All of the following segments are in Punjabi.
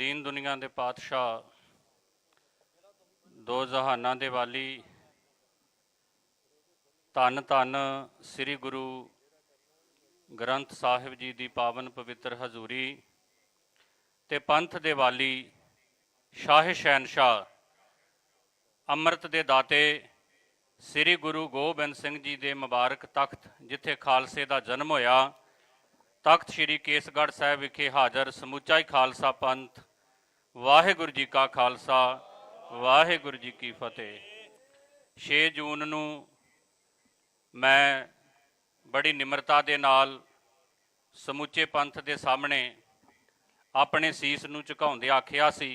ਦੀਨ ਦੁਨੀਆ ਦੇ ਪਾਤਸ਼ਾਹ, ਦੋ ਜਹਾਨਾਂ ਦੇ ਵਾਲੀ, ਧੰਨ ਧੰਨ ਸ੍ਰੀ ਗੁਰੂ ਗ੍ਰੰਥ ਸਾਹਿਬ ਜੀ ਦੀ ਪਾਵਨ ਪਵਿੱਤਰ ਹਜ਼ੂਰੀ ਤੇ ਪੰਥ ਦੇ ਵਾਲੀ ਸ਼ਾਹ ਸ਼ਹਿਨਸ਼ਾਹ, ਅੰਮ੍ਰਿਤ ਦੇ ਦਾਤੇ ਸ੍ਰੀ ਗੁਰੂ ਗੋਬਿੰਦ ਸਿੰਘ ਜੀ ਦੇ ਮੁਬਾਰਕ ਤਖਤ, ਜਿੱਥੇ ਖਾਲਸੇ ਦਾ ਜਨਮ ਹੋਇਆ, ਤਖਤ ਸ੍ਰੀ ਕੇਸਗੜ੍ਹ ਸਾਹਿਬ ਵਿਖੇ ਹਾਜ਼ਰ ਸਮੁੱਚਾ ਹੀ ਖਾਲਸਾ ਪੰਥ ਵਾਹਿਗੁਰੂ ਜੀ ਕਾ ਖਾਲਸਾ, ਵਾਹਿਗੁਰੂ ਜੀ ਕੀ ਫਤਿਹ। 6 ਜੂਨ ਨੂੰ ਮੈਂ ਬੜੀ ਨਿਮਰਤਾ ਦੇ ਨਾਲ ਸਮੁੱਚੇ ਪੰਥ ਦੇ ਸਾਹਮਣੇ ਆਪਣੇ ਸੀਸ ਨੂੰ ਝੁਕਾਉਂਦੇ ਆਖਿਆ ਸੀ।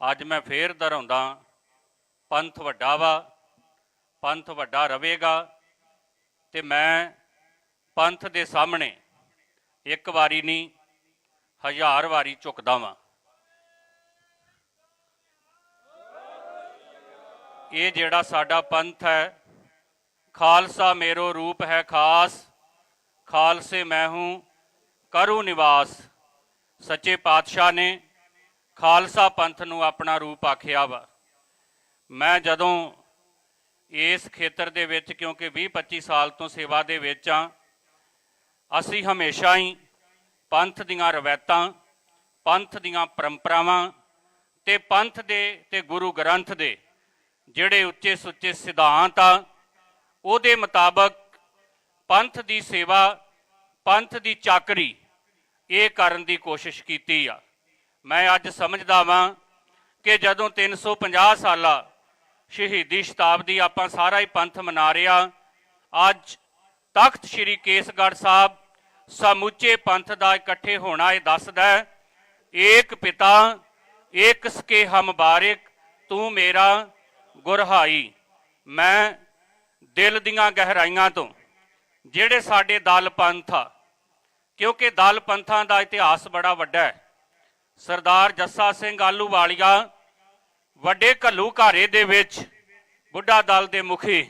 ਅੱਜ ਮੈਂ ਫੇਰ ਦੁਹਰਾਉਂਦਾ, ਪੰਥ ਵੱਡਾ ਵਾ, ਪੰਥ ਵੱਡਾ ਰਵੇਗਾ ਤੇ ਮੈਂ ਪੰਥ ਦੇ ਸਾਹਮਣੇ ਇੱਕ ਵਾਰੀ ਨਹੀਂ, ਹਜ਼ਾਰ ਵਾਰੀ ਝੁਕਦਾ ਵਾਂ। ਇਹ ਜਿਹੜਾ ਸਾਡਾ ਪੰਥ ਹੈ, ਖਾਲਸਾ ਮੇਰੋ ਰੂਪ ਹੈ ਖਾਸ, ਖਾਲਸੇ ਮੈਂ ਹੂੰ, ਕਰੂ ਨਿਵਾਸ। ਸੱਚੇ ਪਾਤਸ਼ਾਹ ਨੇ ਖਾਲਸਾ ਪੰਥ ਨੂੰ ਆਪਣਾ ਰੂਪ ਆਖਿਆ ਵਾ। ਮੈਂ ਜਦੋਂ ਇਸ ਖੇਤਰ ਦੇ ਵਿੱਚ, ਕਿਉਂਕਿ 20 25 ਸਾਲ ਤੋਂ ਸੇਵਾ ਦੇ ਵਿੱਚ ਆ, ਅਸੀਂ ਹਮੇਸ਼ਾ ਹੀ ਪੰਥ ਦੀਆਂ ਰਵਾਇਤਾਂ, ਪੰਥ ਦੀਆਂ ਪਰੰਪਰਾਵਾਂ ਤੇ ਪੰਥ ਦੇ ਤੇ ਗੁਰੂ ਗ੍ਰੰਥ ਦੇ ਜਿਹੜੇ ਉੱਚੇ ਸੁੱਚੇ ਸਿਧਾਂਤ ਆ, ਉਹਦੇ ਮੁਤਾਬਕ ਪੰਥ ਦੀ ਸੇਵਾ, ਪੰਥ ਦੀ ਚਾਕਰੀ, ਇਹ ਕਰਨ ਦੀ ਕੋਸ਼ਿਸ਼ ਕੀਤੀ ਆ। ਮੈਂ ਅੱਜ ਸਮਝਦਾ ਵਾਂ ਕਿ ਜਦੋਂ 350 ਸਾਲਾ ਸ਼ਹੀਦੀ ਸ਼ਤਾਬਦੀ ਆਪਾਂ ਸਾਰਾ ਹੀ ਪੰਥ ਮਨਾ ਰਿਹਾ ਅੱਜ ਤਖਤ ਸ੍ਰੀ ਕੇਸਗੜ੍ਹ ਸਾਹਿਬ ਸਮੁੱਚੇ ਪੰਥ ਦਾ ਇਕੱਠੇ ਹੋਣਾ ਇਹ ਦੱਸਦਾ ਹੈ, ਏਕ ਪਿਤਾ, ਏਕ ਸਕੇ ਹਮ ਬਾਰਿਕ, ਤੂੰ ਮੇਰਾ ਗੁਰਹਾਈ, ਮੈਂ ਦਿਲ ਦੀਆਂ ਗਹਿਰਾਈਆਂ ਤੋਂ, ਜਿਹੜੇ ਸਾਡੇ ਦਲ ਪੰਥ ਆ, ਕਿਉਂਕਿ ਦਲ ਪੰਥਾਂ ਦਾ ਇਤਿਹਾਸ ਬੜਾ ਵੱਡਾ ਹੈ। ਸਰਦਾਰ ਜੱਸਾ ਸਿੰਘ ਆਲੂਵਾਲੀਆ ਵੱਡੇ ਘੱਲੂ ਘਾਰੇ ਦੇ ਵਿੱਚ ਬੁੱਢਾ ਦਲ ਦੇ ਮੁਖੀ,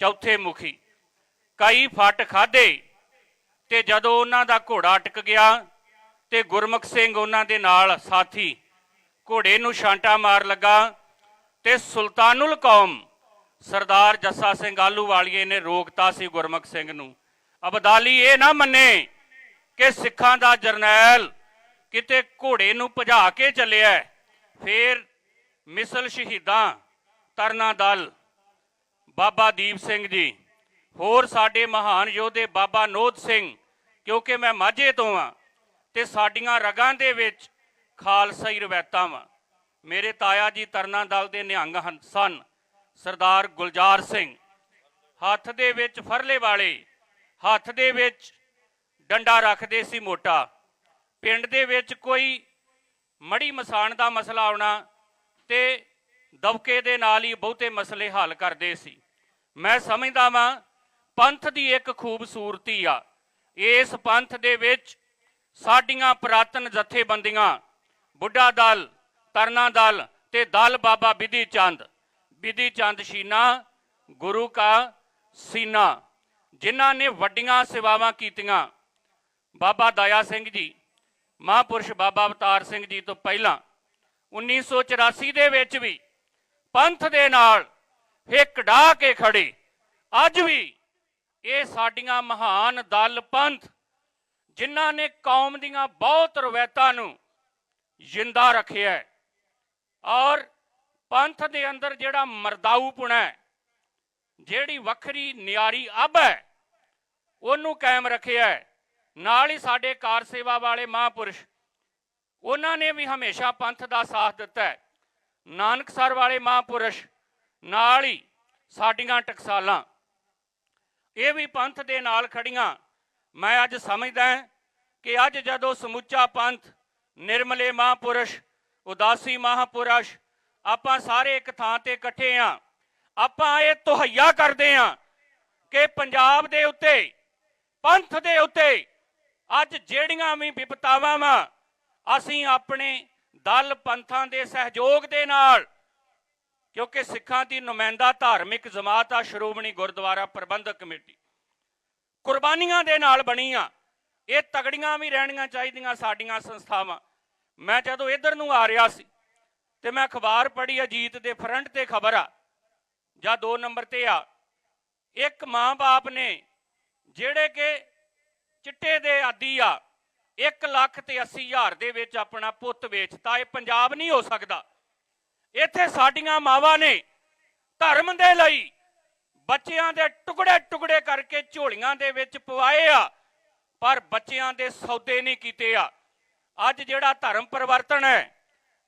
ਚੌਥੇ ਮੁਖੀ, ਕਈ ਫੱਟ ਖਾਦੇ ਤੇ ਜਦੋਂ ਉਹਨਾਂ ਦਾ ਘੋੜਾ ਅਟਕ ਗਿਆ ਤੇ ਗੁਰਮੁਖ ਸਿੰਘ ਉਹਨਾਂ ਦੇ ਨਾਲ ਸਾਥੀ ਘੋੜੇ ਨੂੰ ਛਾਂਟਾ ਮਾਰ ਲੱਗਾ ਤੇ ਸੁਲਤਾਨੁਲ ਕੌਮ ਸਰਦਾਰ ਜੱਸਾ ਸਿੰਘ ਆਲੂ ਵਾਲੀਏ ਨੇ ਰੋਕਤਾ ਸੀ ਗੁਰਮੁਖ ਸਿੰਘ ਨੂੰ ਅਬਦਾਲੀ ਇਹ ਨਾ ਮੰਨੇ ਕਿ ਸਿੱਖਾਂ ਦਾ ਜਰਨੈਲ ਕਿਤੇ ਘੋੜੇ ਨੂੰ ਭਜਾ ਕੇ ਚੱਲਿਆ ਹੈ। ਫੇਰ ਮਿਸਲ ਸ਼ਹੀਦਾਂ ਤਰਨਾ ਦਲ, ਬਾਬਾ ਦੀਪ ਸਿੰਘ ਜੀ, ਹੋਰ ਸਾਡੇ ਮਹਾਨ ਯੋਧੇ ਬਾਬਾ ਨੋਦ ਸਿੰਘ, ਕਿਉਂਕਿ ਮੈਂ ਮਾਝੇ ਤੋਂ ਆ ਤੇ ਸਾਡੀਆਂ ਰਗਾਂ ਦੇ ਵਿੱਚ ਖਾਲਸਾਈ ਰਵਾਇਤਾਂ ਵਾਂ ਮੇਰੇ ਤਾਇਆ ਜੀ ਤਰਨਾ ਦਲ ਦੇ ਨਿਹੰਗ ਹਨ- ਸਨ, ਸਰਦਾਰ ਗੁਲਜ਼ਾਰ ਸਿੰਘ। ਹੱਥ ਦੇ ਵਿੱਚ ਫਰਲੇ ਵਾਲੇ, ਹੱਥ ਦੇ ਵਿੱਚ ਡੰਡਾ ਰੱਖਦੇ ਸੀ ਮੋਟਾ। ਪਿੰਡ ਦੇ ਵਿੱਚ ਕੋਈ ਮੜੀ ਮਸਾਣ ਦਾ ਮਸਲਾ ਆਉਣਾ ਤੇ ਦਬਕੇ ਦੇ ਨਾਲ ਹੀ ਬਹੁਤੇ ਮਸਲੇ ਹੱਲ ਕਰਦੇ ਸੀ। ਮੈਂ ਸਮਝਦਾ ਵਾਂ, ਪੰਥ ਦੀ ਇੱਕ ਖੂਬਸੂਰਤੀ ਆ। ਇਸ ਪੰਥ ਦੇ ਵਿੱਚ ਸਾਡੀਆਂ ਪੁਰਾਤਨ ਜਥੇਬੰਦੀਆਂ, ਬੁੱਢਾ ਦਲ ਤਰਨਾ ਦਲ ਤੇ ਦਲ ਬਾਬਾ ਬਿਧੀ ਚੰਦ। ਬਿਧੀ ਚੰਦ ਸ਼ੀਨਾ, ਗੁਰੂ ਕਾ ਸੀਨਾ, ਜਿਨ੍ਹਾਂ ਨੇ ਵੱਡੀਆਂ ਸੇਵਾਵਾਂ ਕੀਤੀਆਂ। ਬਾਬਾ ਦਇਆ ਸਿੰਘ ਜੀ, ਮਹਾਂਪੁਰਸ਼ ਬਾਬਾ ਅਵਤਾਰ ਸਿੰਘ ਜੀ ਤੋਂ ਪਹਿਲਾਂ 1984 ਦੇ ਵਿੱਚ ਵੀ ਪੰਥ ਦੇ ਨਾਲ ਹਿੱਕ ਢਾ ਕੇ ਖੜੇ ਅੱਜ ਵੀ ਇਹ ਸਾਡੀਆਂ ਮਹਾਨ ਦਲ ਪੰਥ, ਜਿਨ੍ਹਾਂ ਨੇ ਕੌਮ ਦੀਆਂ ਬਹੁਤ ਰਵਾਇਤਾਂ ਨੂੰ ਜਿੰਦਾ ਰੱਖਿਆ ਹੈ। ਔਰ ਪੰਥ ਦੇ ਅੰਦਰ ਜਿਹੜਾ ਮਰਦਾਊਪੁਣਾ ਹੈ, ਜਿਹੜੀ ਵੱਖਰੀ ਨਿਆਰੀ ਅਬ ਹੈ, ਉਹਨੂੰ ਕਾਇਮ ਰੱਖਿਆ ਹੈ। ਨਾਲ ਹੀ ਸਾਡੇ ਕਾਰ ਸੇਵਾ ਵਾਲੇ ਮਹਾਂਪੁਰਸ਼, ਉਹਨਾਂ ਨੇ ਵੀ ਹਮੇਸ਼ਾ ਪੰਥ ਦਾ ਸਾਥ ਦਿੱਤਾ ਹੈ। ਨਾਨਕਸਰ ਵਾਲੇ ਮਹਾਂਪੁਰਸ਼, ਨਾਲ ਹੀ ਸਾਡੀਆਂ ਟਕਸਾਲਾਂ। ਇਹ ਵੀ ਪੰਥ ਦੇ ਨਾਲ ਖੜੀਆਂ ਮੈਂ ਅੱਜ ਸਮਝਦਾ ਕਿ ਅੱਜ ਜਦੋਂ ਸਮੁੱਚਾ ਪੰਥ ਨਿਰਮਲੇ ਮਹਾਂਪੁਰਸ਼ ਉਦਾਸੀ ਮਹਾਂਪੁਰਸ਼, ਆਪਾਂ ਸਾਰੇ ਇੱਕ ਥਾਂ ਤੇ ਇਕੱਠੇ ਆ। ਆਪਾਂ ਇਹ ਤੁਹਈਆ ਕਰਦੇ ਆ ਕਿ ਪੰਜਾਬ ਦੇ ਉੱਤੇ, ਪੰਥ ਦੇ ਉੱਤੇ ਅੱਜ ਜਿਹੜੀਆਂ ਵੀ ਵਿਪਤਾਵਾਂ ਵਾ, ਅਸੀਂ ਆਪਣੇ ਦਲ ਪੰਥਾਂ ਦੇ ਸਹਿਯੋਗ ਦੇ ਨਾਲ, ਕਿਉਂਕਿ ਸਿੱਖਾਂ ਦੀ ਨੁਮਾਇੰਦਾ ਧਾਰਮਿਕ ਜਮਾਤ ਆ ਸ਼੍ਰੋਮਣੀ ਗੁਰਦੁਆਰਾ ਪ੍ਰਬੰਧਕ ਕਮੇਟੀ। ਕੁਰਬਾਨੀਆਂ ਦੇ ਨਾਲ ਬਣੀ ਆ ਇਹ ਤਗੜੀਆਂ ਵੀ ਰਹਿਣੀਆਂ ਚਾਹੀਦੀਆਂ ਸਾਡੀਆਂ ਸੰਸਥਾਵਾਂ। ਮੈਂ ਜਦੋਂ ਇੱਧਰ ਨੂੰ ਆ ਰਿਹਾ ਸੀ ਤੇ ਮੈਂ ਅਖਬਾਰ ਪੜ੍ਹੀ ਅਜੀਤ ਦੇ ਫਰੰਟ ਤੇ ਖਬਰ ਆ, ਜਾਂ 2 ਨੰਬਰ ਤੇ ਆ, ਇੱਕ ਮਾਂ-ਬਾਪ ਨੇ ਜਿਹੜੇ ਕਿ ਚਿੱਟੇ ਦੇ ਆਦੀ ਆ 1 ਲੱਖ ਤੇ 80 ਹਜ਼ਾਰ ਦੇ ਵਿੱਚ ਆਪਣਾ ਪੁੱਤ ਵੇਚਤਾ, ਇਹ ਪੰਜਾਬ ਨਹੀਂ ਹੋ ਸਕਦਾ। ਇੱਥੇ ਸਾਡੀਆਂ ਮਾਵਾਂ ਨੇ ਧਰਮ ਦੇ ਲਈ ਬੱਚਿਆਂ ਦੇ ਟੁਕੜੇ ਟੁਕੜੇ ਕਰਕੇ ਝੋਲੀਆਂ ਦੇ ਵਿੱਚ ਪਵਾਏ ਆ, ਪਰ ਬੱਚਿਆਂ ਦੇ ਸੌਦੇ ਨਹੀਂ ਕੀਤੇ ਆ। ਅੱਜ ਜਿਹੜਾ ਧਰਮ ਪਰਿਵਰਤਨ ਹੈ,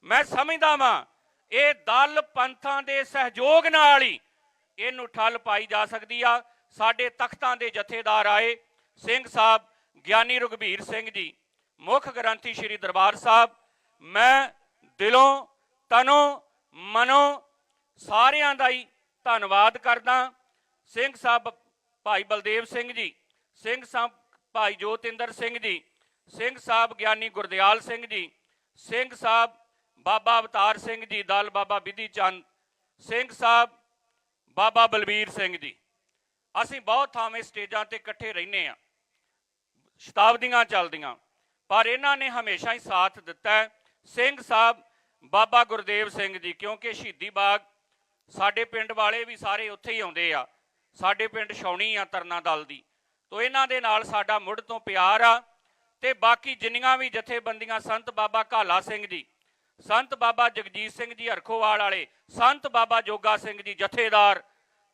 ਮੈਂ ਸਮਝਦਾ ਵਾਂ, ਇਹ ਦਲ ਪੰਥਾਂ ਦੇ ਸਹਿਯੋਗ ਨਾਲ ਹੀ ਇਹਨੂੰ ਠੱਲ ਪਾਈ ਜਾ ਸਕਦੀ ਆ। ਸਾਡੇ ਤਖਤਾਂ ਦੇ ਜਥੇਦਾਰ ਆਏ, ਸਿੰਘ ਸਾਹਿਬ ਗਿਆਨੀ ਰਘਬੀਰ ਸਿੰਘ ਜੀ, ਮੁੱਖ ਗ੍ਰੰਥੀ ਸ੍ਰੀ ਦਰਬਾਰ ਸਾਹਿਬ, ਮੈਂ ਦਿਲੋਂ, ਤਨੋਂ, ਮਨੋਂ ਸਾਰਿਆਂ ਦਾ ਹੀ ਧੰਨਵਾਦ ਕਰਦਾ। ਸਿੰਘ ਸਾਹਿਬ ਭਾਈ ਬਲਦੇਵ ਸਿੰਘ ਜੀ, ਸਿੰਘ ਸਾਹਿਬ ਭਾਈ ਜੋਤਿੰਦਰ ਸਿੰਘ ਜੀ ਸਿੰਘ ਸਾਹਿਬ ਗਿਆਨੀ ਗੁਰਦਿਆਲ ਸਿੰਘ ਜੀ, ਸਿੰਘ ਸਾਹਿਬ ਬਾਬਾ ਅਵਤਾਰ ਸਿੰਘ ਜੀ, ਦਲ ਬਾਬਾ ਵਿਧੀ ਚੰਦ, ਸਿੰਘ ਸਾਹਿਬ ਬਾਬਾ ਬਲਬੀਰ ਸਿੰਘ ਜੀ। ਅਸੀਂ ਬਹੁਤ ਥਾਵੇਂ ਸਟੇਜਾਂ ਤੇ ਇਕੱਠੇ ਰਹਿੰਦੇ ਆ ਸ਼ਤਾਬਦੀਆਂ ਚੱਲਦੀਆਂ, ਪਰ ਇਹਨਾਂ ਨੇ ਹਮੇਸ਼ਾ ਹੀ ਸਾਥ ਦਿੱਤਾ ਸਿੰਘ ਸਾਹਿਬ ਬਾਬਾ ਗੁਰਦੇਵ ਸਿੰਘ ਜੀ, ਕਿਉਂਕਿ ਸ਼ਹੀਦੀ ਬਾਗ ਸਾਡੇ ਪਿੰਡ ਵਾਲੇ ਵੀ ਸਾਰੇ ਉੱਥੇ ਹੀ ਆਉਂਦੇ ਆ। ਸਾਡੇ ਪਿੰਡ ਛਾਉਣੀ ਆ ਤਰਨਾ ਦਲ ਦੀ। ਤੋ ਇਹਨਾਂ ਦੇ ਨਾਲ ਸਾਡਾ ਮੁੱਢ ਤੋਂ ਪਿਆਰ ਆ। ਤੇ ਬਾਕੀ ਜਿੰਨੀਆਂ ਵੀ ਜਥੇਬੰਦੀਆਂ ਸੰਤ ਬਾਬਾ ਕਾਲਾ ਸਿੰਘ ਜੀ, ਸੰਤ ਬਾਬਾ ਜਗਜੀਤ ਸਿੰਘ ਜੀ ਹਰਖੋਵਾਲ ਵਾਲੇ, ਸੰਤ ਬਾਬਾ ਜੋਗਾ ਸਿੰਘ ਜੀ ਜਥੇਦਾਰ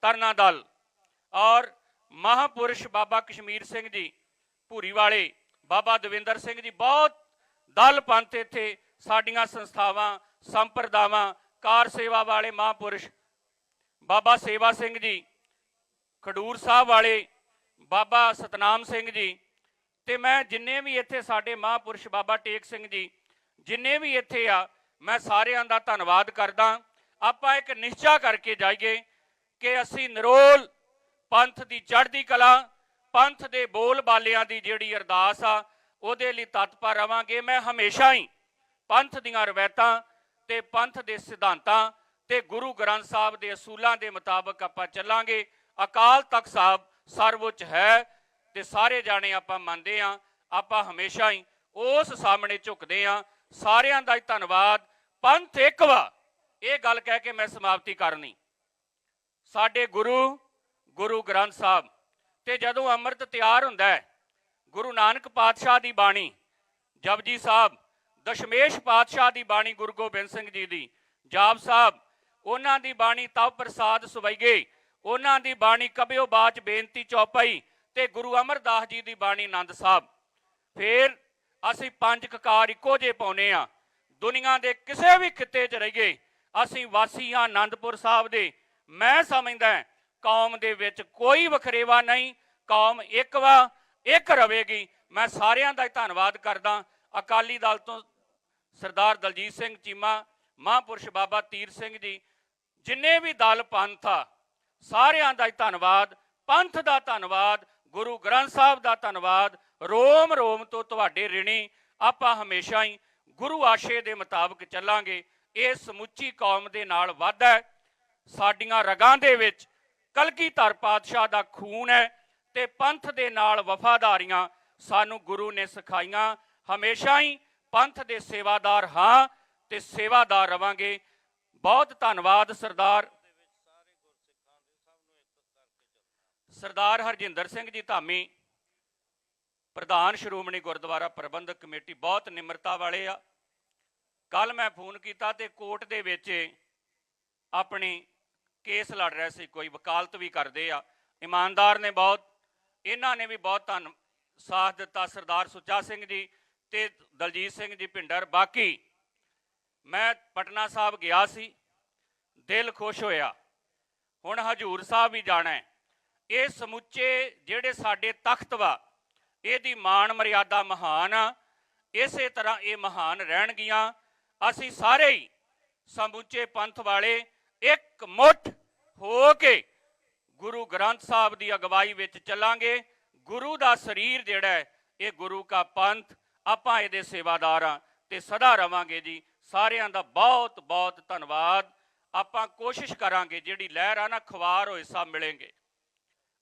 ਤਰਨਾ ਦਲ ਔਰ ਮਹਾਪੁਰਸ਼ ਬਾਬਾ ਕਸ਼ਮੀਰ ਸਿੰਘ ਜੀ ਭੂਰੀ ਵਾਲੇ, ਬਾਬਾ ਦਵਿੰਦਰ ਸਿੰਘ ਜੀ ਬਹੁਤ ਦਲ ਪੰਥ ਇੱਥੇ ਸਾਡੀਆਂ ਸੰਸਥਾਵਾਂ, ਸੰਪਰਦਾਵਾਂ, ਕਾਰ ਸੇਵਾ ਵਾਲੇ ਮਹਾਪੁਰਸ਼ ਬਾਬਾ ਸੇਵਾ ਸਿੰਘ ਜੀ, ਖਡੂਰ ਸਾਹਿਬ ਵਾਲੇ, ਬਾਬਾ ਸਤਨਾਮ ਸਿੰਘ ਜੀ ਤੇ ਮੈਂ ਜਿੰਨੇ ਵੀ ਇੱਥੇ ਸਾਡੇ ਮਹਾਪੁਰਸ਼ ਬਾਬਾ ਟੇਕ ਸਿੰਘ ਜੀ, ਜਿੰਨੇ ਵੀ ਇੱਥੇ ਆ, ਮੈਂ ਸਾਰਿਆਂ ਦਾ ਧੰਨਵਾਦ ਕਰਦਾ। ਆਪਾਂ ਇੱਕ ਨਿਸ਼ਚਾ ਕਰਕੇ ਜਾਈਏ ਕਿ ਅਸੀਂ ਨਿਰੋਲ ਪੰਥ ਦੀ ਚੜ੍ਹਦੀ ਕਲਾ, ਪੰਥ ਦੇ ਬੋਲ ਬਾਲਿਆਂ ਦੀ ਜਿਹੜੀ ਅਰਦਾਸ ਆ, ਉਹਦੇ ਲਈ ਤਤਪਰ ਰਵਾਂਗੇ। ਮੈਂ ਹਮੇਸ਼ਾ ਹੀ ਪੰਥ ਦੀਆਂ ਰਵਾਇਤਾਂ ਤੇ ਪੰਥ ਦੇ ਸਿਧਾਂਤਾਂ ਤੇ ਗੁਰੂ ਗ੍ਰੰਥ ਸਾਹਿਬ ਦੇ ਅਸੂਲਾਂ ਦੇ ਮੁਤਾਬਕ ਆਪਾਂ ਚੱਲਾਂਗੇ। ਅਕਾਲ ਤਖਤ ਸਾਹਿਬ ਸਰਵਉੱਚ ਹੈ। ਤੇ ਸਾਰੇ ਜਾਣੇ ਆਪਾਂ ਮੰਨਦੇ ਆ ਆਪਾਂ ਹਮੇਸ਼ਾ ਹੀ ਉਸ ਸਾਹਮਣੇ ਝੁਕਦੇ ਆ ਸਾਰਿਆਂ ਦਾ ਹੀ ਧੰਨਵਾਦ। ਪੰਥ ਇੱਕ ਵਾ। ਇਹ ਗੱਲ ਕਹਿ ਕੇ ਮੈਂ ਸਮਾਪਤੀ ਕਰਨੀ। ਸਾਡੇ ਗੁਰੂ ਗੁਰੂ ਗ੍ਰੰਥ ਸਾਹਿਬ, ਤੇ ਜਦੋਂ ਅੰਮ੍ਰਿਤ ਤਿਆਰ ਹੁੰਦਾ ਹੈ, ਗੁਰੂ ਨਾਨਕ ਪਾਤਸ਼ਾਹ ਦੀ ਬਾਣੀ ਜਪਜੀ ਸਾਹਿਬ, ਦਸ਼ਮੇਸ਼ ਪਾਤਸ਼ਾਹ ਦੀ ਬਾਣੀ ਗੁਰੂ ਗੋਬਿੰਦ ਸਿੰਘ ਜੀ ਦੀ, ਜਾਪ ਸਾਹਿਬ, ਉਹਨਾਂ ਦੀ ਬਾਣੀ ਤਵ ਪ੍ਰਸਾਦ ਸੁਵਈਗੇ ਉਹਨਾਂ ਦੀ ਬਾਣੀ ਕਬਿਓ ਬਾਚ ਬੇਨਤੀ ਚੌਪਈ ਤੇ ਗੁਰੂ ਅਮਰਦਾਸ ਜੀ ਦੀ ਬਾਣੀ ਆਨੰਦ ਸਾਹਿਬ। ਫਿਰ ਅਸੀਂ ਪੰਜ ਕਕਾਰ ਇੱਕੋ ਜੇ ਪਾਉਨੇ ਆ। ਦੁਨੀਆ ਦੇ ਕਿਸੇ ਵੀ ਖਿੱਤੇ 'ਚ ਰਹੀਏ, ਅਸੀਂ ਵਾਸੀ ਹਾਂ ਆਨੰਦਪੁਰ ਸਾਹਿਬ ਦੇ। ਮੈਂ ਸਮਝਦਾ ਕੌਮ ਦੇ ਵਿੱਚ ਕੋਈ ਵਖਰੇਵਾ ਨਹੀਂ, ਕੌਮ ਇੱਕ ਵਾ, ਇੱਕ ਰਵੇਗੀ। ਮੈਂ ਸਾਰਿਆਂ ਦਾ ਹੀ ਧੰਨਵਾਦ ਕਰਦਾ ਅਕਾਲੀ ਦਲ ਤੋਂ ਸਰਦਾਰ ਦਲਜੀਤ ਸਿੰਘ ਚੀਮਾ, ਮਹਾਂਪੁਰਸ਼ ਬਾਬਾ ਤੀਰ ਸਿੰਘ ਜੀ, ਜਿੰਨੇ ਵੀ ਦਲ ਪੰਥ ਆ, ਸਾਰਿਆਂ ਦਾ ਹੀ ਧੰਨਵਾਦ, ਪੰਥ ਦਾ ਧੰਨਵਾਦ ਗੁਰੂ ਗ੍ਰੰਥ ਸਾਹਿਬ ਦਾ ਧੰਨਵਾਦ। ਰੋਮ ਰੋਮ ਤੋਂ ਤੁਹਾਡੇ ਰਿਣੀ ਆਪਾਂ ਹਮੇਸ਼ਾ ਹੀ ਗੁਰੂ ਆਸ਼ੇ ਦੇ ਮੁਤਾਬਕ ਚੱਲਾਂਗੇ। ਇਹ ਸਮੁੱਚੀ ਕੌਮ ਦੇ ਨਾਲ ਵਾਧਾ ਹੈ। ਸਾਡੀਆਂ ਰਗਾਂ ਦੇ ਵਿੱਚ ਕਲਗੀਧਰ ਪਾਤਸ਼ਾਹ ਦਾ ਖੂਨ ਹੈ ਤੇ ਪੰਥ ਦੇ ਨਾਲ ਵਫਾਦਾਰੀਆਂ ਸਾਨੂੰ ਗੁਰੂ ਨੇ ਸਿਖਾਈਆਂ। ਹਮੇਸ਼ਾ ਹੀ ਪੰਥ ਦੇ ਸੇਵਾਦਾਰ ਹਾਂ ਤੇ ਸੇਵਾਦਾਰ ਰਵਾਂਗੇ। ਬਹੁਤ ਧੰਨਵਾਦ ਸਰਦਾਰ ਸਰਦਾਰ ਹਰਜਿੰਦਰ ਸਿੰਘ ਜੀ ਧਾਮੀ, ਪ੍ਰਧਾਨ ਸ਼੍ਰੋਮਣੀ ਗੁਰਦੁਆਰਾ ਪ੍ਰਬੰਧਕ ਕਮੇਟੀ ਬਹੁਤ ਨਿਮਰਤਾ ਵਾਲੇ ਆ। ਕੱਲ ਮੈਂ ਫੋਨ ਕੀਤਾ ਤੇ ਕੋਰਟ ਦੇ ਵਿੱਚ ਆਪਣੀ ਕੇਸ ਲੜ ਰਿਹਾ ਸੀ, ਕੋਈ ਵਕਾਲਤ ਵੀ ਕਰਦੇ ਆ। ਇਮਾਨਦਾਰ ਨੇ ਬਹੁਤ, ਇਹਨਾਂ ਨੇ ਵੀ ਬਹੁਤ ਧੰਨ, ਸਾਥ ਦਿੱਤਾ ਸਰਦਾਰ ਸੁੱਚਾ ਸਿੰਘ ਜੀ ਤੇ ਦਲਜੀਤ ਸਿੰਘ ਜੀ ਭਿੰਡਰ। ਬਾਕੀ ਮੈਂ ਪਟਨਾ ਸਾਹਿਬ ਗਿਆ ਸੀ, ਦਿਲ ਖੁਸ਼ ਹੋਇਆ। ਹੁਣ ਹਜੂਰ ਸਾਹਿਬ ਵੀ ਜਾਣਾ ਹੈ। ਇਹ ਸਮੁੱਚੇ ਜਿਹੜੇ ਸਾਡੇ ਤਖਤ ਵਾ, ਇਹਦੀ ਮਾਣ ਮਰਿਆਦਾ ਮਹਾਨ ਆ। ਇਸੇ ਤਰ੍ਹਾਂ ਇਹ ਮਹਾਨ ਰਹਿਣਗੀਆਂ। ਅਸੀਂ ਸਾਰੇ ਹੀ ਸਮੁੱਚੇ ਪੰਥ ਵਾਲੇ ਇੱਕ ਮੁੱਠ ਹੋ ਕੇ ਗੁਰੂ ਗ੍ਰੰਥ ਸਾਹਿਬ ਦੀ ਅਗਵਾਈ ਵਿੱਚ ਚੱਲਾਂਗੇ। ਗੁਰੂ ਦਾ ਸਰੀਰ ਜਿਹੜਾ ਹੈ, ਇਹ ਗੁਰੂ ਕਾ ਪੰਥ। ਆਪਾਂ ਇਹਦੇ ਸੇਵਾਦਾਰ ਆ ਤੇ ਸਦਾ ਰਵਾਂਗੇ ਜੀ। ਸਾਰਿਆਂ ਦਾ ਬਹੁਤ ਬਹੁਤ ਧੰਨਵਾਦ। ਆਪਾਂ ਕੋਸ਼ਿਸ਼ ਕਰਾਂਗੇ, ਜਿਹੜੀ ਲਹਿਰ ਆ ਨਾ ਖਵਾਰ ਹੋਏ ਸਭ ਮਿਲेंगे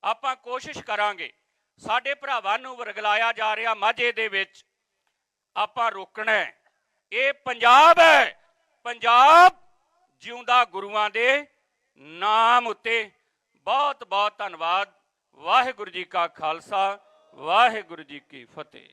ਆਪਾਂ ਕੋਸ਼ਿਸ਼ ਕਰਾਂਗੇ, ਸਾਡੇ ਭਰਾਵਾਂ ਨੂੰ ਵਰਗਲਾਇਆ ਜਾ ਰਿਹਾ ਮਾਝੇ ਦੇ ਵਿੱਚ, ਆਪਾਂ ਰੋਕਣਾ ਹੈ। ਇਹ ਪੰਜਾਬ ਹੈ। ਪੰਜਾਬ ਜਿਉਂਦਾ ਗੁਰੂਆਂ ਦੇ ਨਾਮ ਉੱਤੇ। ਬਹੁਤ ਬਹੁਤ ਧੰਨਵਾਦ। ਵਾਹਿਗੁਰੂ ਜੀ ਕਾ ਖਾਲਸਾ, ਵਾਹਿਗੁਰੂ ਜੀ ਕੀ ਫਤਿਹ।